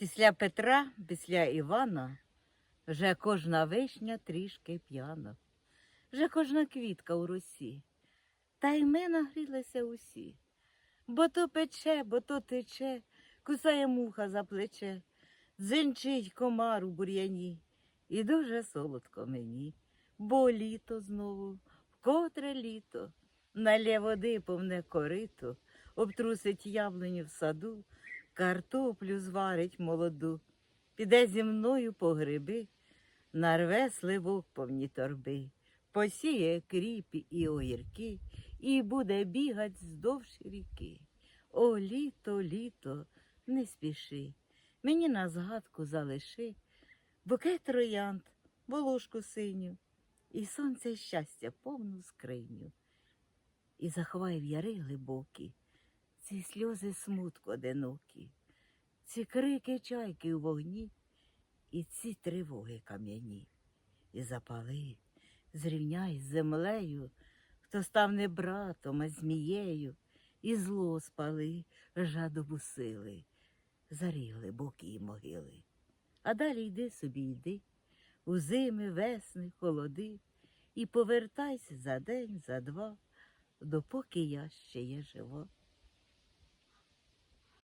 Після Петра, після Івана, вже кожна вишня трішки п'яна, вже кожна квітка у росі. Та й ми нагрілися усі. Бо то пече, бо то тече, кусає муха за плече, дзинчить комар у бур'яні, і дуже солодко мені, бо літо знову, вкотре літо, налє води повне корито, обтрусить яблуню в саду, картоплю зварить молоду, піде зі мною по гриби, нарве сливок повні торби, посіє кріпі і огірки, і буде бігать вздовж ріки. О, літо, літо, не спіши, мені на згадку залиши букет троянд, волошку синю, і сонце щастя повну скриню. І заховай в яри глибокі, ці сльози смутку одинокі, ці крики чайки у вогні, і ці тривоги кам'яні. І запали, зрівняй з землею, хто став не братом, а змією, і зло спали, жадобу сили, зарі глибокі й могили. А далі йди собі, йди, у зими, весни, холоди, і повертайся за день, за два, допоки я ще є жива.